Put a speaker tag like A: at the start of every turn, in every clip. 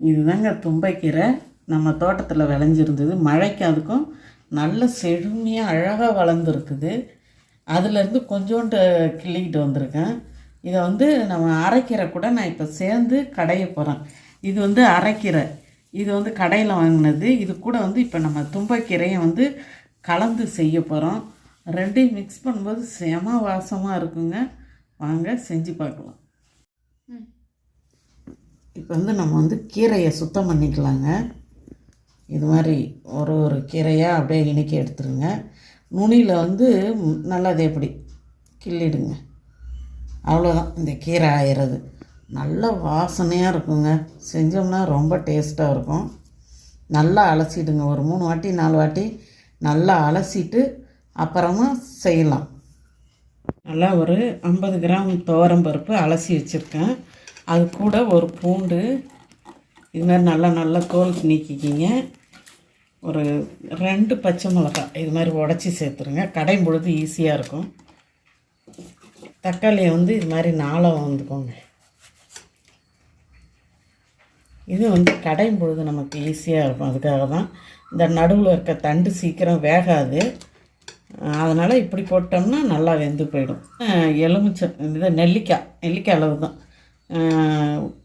A: இதுதாங்க தும்பைக்கீரை. நம்ம தோட்டத்தில் விளைஞ்சிருந்தது. மழைக்கு அதுக்கும் நல்ல செழுமையாக அழகாக வளர்ந்துருக்குது. அதுலேருந்து கொஞ்சோண்டு கிள்ளிக்கிட்டு வந்திருக்கேன். இதை வந்து நம்ம அரைக்கீரை கூட நான் இப்போ சேர்ந்து கடைய போகிறேன் இது வந்து அரைக்கீரை. இது வந்து கடையில் வாங்கினது. இது கூட வந்து இப்போ நம்ம தும்பைக்கீரையை வந்து கலந்து செய்ய போகிறோம் ரெண்டையும் மிக்ஸ் பண்ணும்போது செம வாசமாக இருக்குங்க. வாங்க செஞ்சு பார்க்கலாம். இப்போ வந்து நம்ம வந்து கீரையை சுத்தம் பண்ணிக்கலாங்க. இது மாதிரி ஒரு ஒரு கீரையாக அப்படியே இணைக்கி எடுத்துருங்க. நுனியில் வந்து நல்லா அதே எப்படி கிள்ளிடுங்க. அவ்வளோதான். இந்த கீரை ஆயிடுறது நல்ல வாசனையாக இருக்குங்க. செஞ்சோம்னா ரொம்ப டேஸ்ட்டாக இருக்கும். நல்லா அலசிடுங்க. ஒரு மூணு வாட்டி நாலு வாட்டி நல்லா அலசிட்டு அப்புறமா செய்யலாம். நல்லா ஒரு ஐம்பது கிராம் துவரம் பருப்பு அலசி வச்சுருக்கேன். அது கூட ஒரு பூண்டு. இது மாதிரி நல்லா நல்லா தோல் நீக்கிக்கிங்க. ஒரு ரெண்டு பச்சை மிளகாய் இது மாதிரி உடச்சி சேர்த்துருங்க. கடையும் பொழுது ஈஸியாக இருக்கும். தக்காளியை வந்து இது மாதிரி நாளாக வந்துக்கோங்க. இது வந்து கடையும் பொழுது நமக்கு ஈஸியாக இருக்கும். அதுக்காக தான் இந்த நடுவில் இருக்க தண்டு சீக்கிரம் வேகாது. அதனால் இப்படி போட்டோம்னா நல்லா வெந்து போயிடும். எலுமிச்சம் எலுமிச்சை இது நெல்லிக்காய் நெல்லிக்காய் அளவு தான்.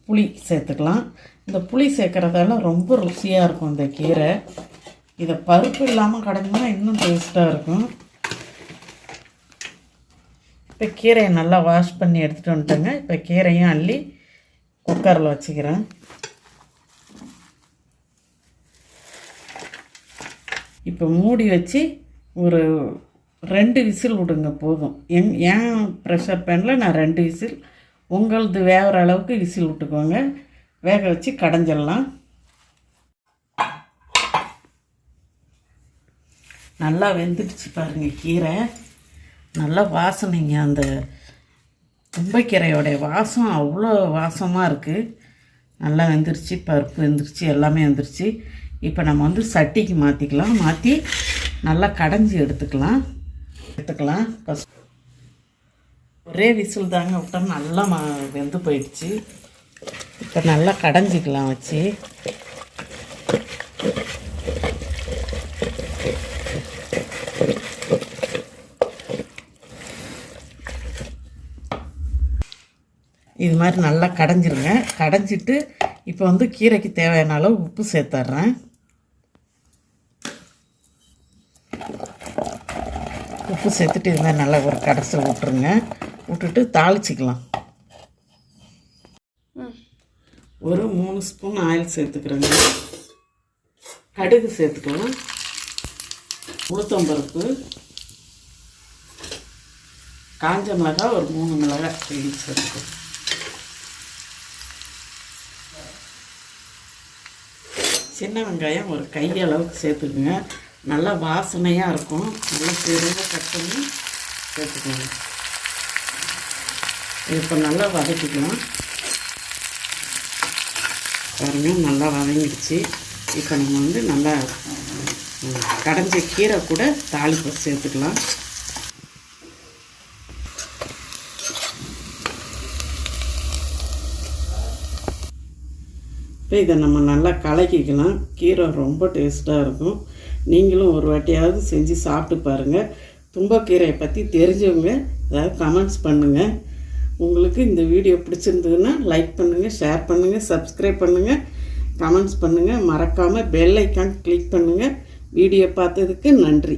A: புளி சேர்த்துக்கலாம். இந்த புளி சேர்க்குறதால ரொம்ப ருசியாக இருக்கும் இந்த கீரை. இதை பருப்பு இல்லாமல் கடைஞ்சோம்னா இன்னும் டேஸ்ட்டாக இருக்கும். இப்போ கீரையை நல்லா வாஷ் பண்ணி எடுத்துகிட்டு வந்துட்டேங்க. இப்போ கீரையும் அள்ளி குக்கரில் வச்சுக்கிறேன். இப்போ மூடி வச்சு ஒரு ரெண்டு விசில் விடுங்க போதும். எங் ஏன் ப்ரெஷர் பேனில் நான் ரெண்டு விசில் உங்களது வேகிற அளவுக்கு விசில் விட்டுக்கோங்க. வேக வச்சு கடைஞ்சிடலாம். நல்லா வெந்துடுச்சு பாருங்கள் கீரை. நல்லா வாசனைங்க அந்த தும்பைக்கீரையோடைய வாசம் அவ்வளோ வாசமாக இருக்குது நல்லா வெந்துருச்சு பருப்பு வெந்துருச்சு எல்லாமே வெந்துருச்சு இப்போ நம்ம வந்து சட்டிக்கு மாற்றிக்கலாம் மாற்றி நல்லா கடைஞ்சி எடுத்துக்கலாம். எடுத்துக்கலாம். ஃபஸ்ட் ஒரே விசில் தாங்க விட்டா நல்லா மா வெந்து போயிடுச்சு. இப்போ நல்லா கடைஞ்சிக்கலாம் வச்சு. இது மாதிரி நல்லா கடைஞ்சிருங்க. கடைஞ்சிட்டு இப்போ வந்து கீரைக்கு தேவையான அளவு உப்பு சேர்த்துட்றேன் உப்பு சேர்த்துட்டு இது மாதிரி நல்லா ஒரு கடைசியில் விட்டுருங்க. விட்டுட்டு தாளிச்சிக்கலாம். ஒரு மூணு ஸ்பூன் ஆயில் சேர்த்துக்கிறேங்க. கடுகு சேர்த்துக்கலாம். உளுத்தம்பருப்பு காஞ்ச மிளகாய் ஒரு மூணு மிளகாய் கிள்ளி சேர்த்துக்கலாம். சின்ன வெங்காயம் ஒரு கை அளவுக்கு சேர்த்துக்குங்க. நல்லா வாசனையாக இருக்கும். நல்லா பெருங்க கட் பண்ணி சேர்த்துக்கோங்க. இப்போ நல்லா வதக்கிக்கலாம். பாருங்கள் நல்லா வதங்கிடுச்சு. இப்போ நம்ம வந்து நல்லா கடைஞ்ச கீரை கூட தாளிப்பு சேர்த்துக்கலாம். இப்போ இதை நம்ம நல்லா கலக்கிக்கலாம். கீரை ரொம்ப டேஸ்ட்டாக இருக்கும். நீங்களும் ஒரு வாட்டியாவது செஞ்சு சாப்பிட்டு பாருங்கள் தும்பக்கீரையை பற்றி தெரிஞ்சவங்க ஏதாவது கமெண்ட்ஸ் பண்ணுங்கள் உங்களுக்கு இந்த வீடியோ பிடிச்சிருந்ததுன்னா லைக் பண்ணுங்கள் ஷேர் பண்ணுங்கள் சப்ஸ்கிரைப் பண்ணுங்கள் கமெண்ட்ஸ் பண்ணுங்கள் மறக்காமல் பெல் ஐக்கான் கிளிக் பண்ணுங்கள் வீடியோ பார்த்ததுக்கு நன்றி.